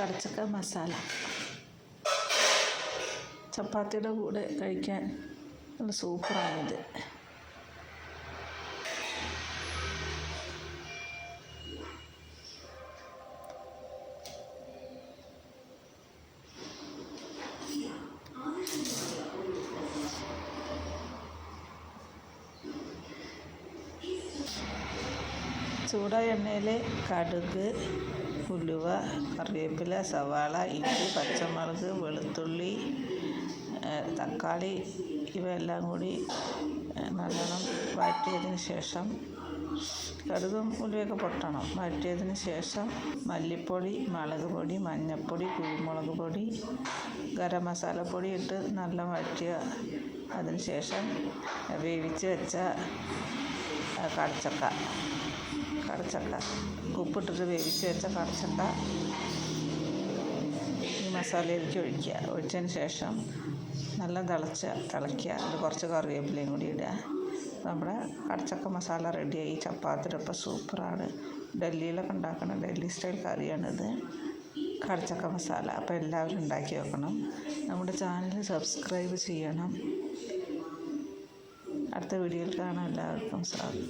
കടച്ചക്ക മസാല. ചപ്പാത്തിയുടെ കൂടെ കഴിക്കാൻ നല്ല സൂപ്പറാണിത് ചൂടായ എണ്ണയിൽ കടുക് ഉലുവ കറിവേപ്പില സവാള ഇഞ്ചി പച്ചമുളക് വെളുത്തുള്ളി തക്കാളി ഇവയെല്ലാം കൂടി നല്ലോണം വഴറ്റിയതിന് ശേഷം കടുകും ഉലുവയൊക്കെ പൊട്ടണം. വഴറ്റിയതിന് ശേഷം മല്ലിപ്പൊടി മുളക് പൊടി മഞ്ഞൾപ്പൊടി കുരുമുളക് പൊടി ഗരം മസാലപ്പൊടി ഇട്ട് നല്ല വഴറ്റുക. അതിന് ശേഷം വേവിച്ച് വെച്ച കടച്ചക്ക കടച്ചക്ക ഉപ്പിട്ടിട്ട് വേവിച്ച് വെച്ച കടച്ചക്ക ഈ മസാലയിലേക്ക് ഒഴിക്കുക. ഒഴിച്ചതിന് ശേഷം നല്ല തിളച്ച തിളയ്ക്കുക. അത് കുറച്ച് കറിവേപ്പിലയും കൂടി ഇടുക. നമ്മുടെ കടച്ചക്ക മസാല റെഡിയായി. ചപ്പാത്തിയുടെ ഒപ്പം സൂപ്പറാണ്. ഡൽഹിയിലൊക്കെ ഉണ്ടാക്കുന്ന ഡൽഹി സ്റ്റൈൽ കറിയാണിത്. കടച്ചക്ക മസാല. അപ്പോൾ എല്ലാവരും ഉണ്ടാക്കി വെക്കണം. നമ്മുടെ ചാനൽ സബ്സ്ക്രൈബ് ചെയ്യണം. അടുത്ത വീഡിയോയിൽ കാണാം. എല്ലാവർക്കും സ്വാഗതം.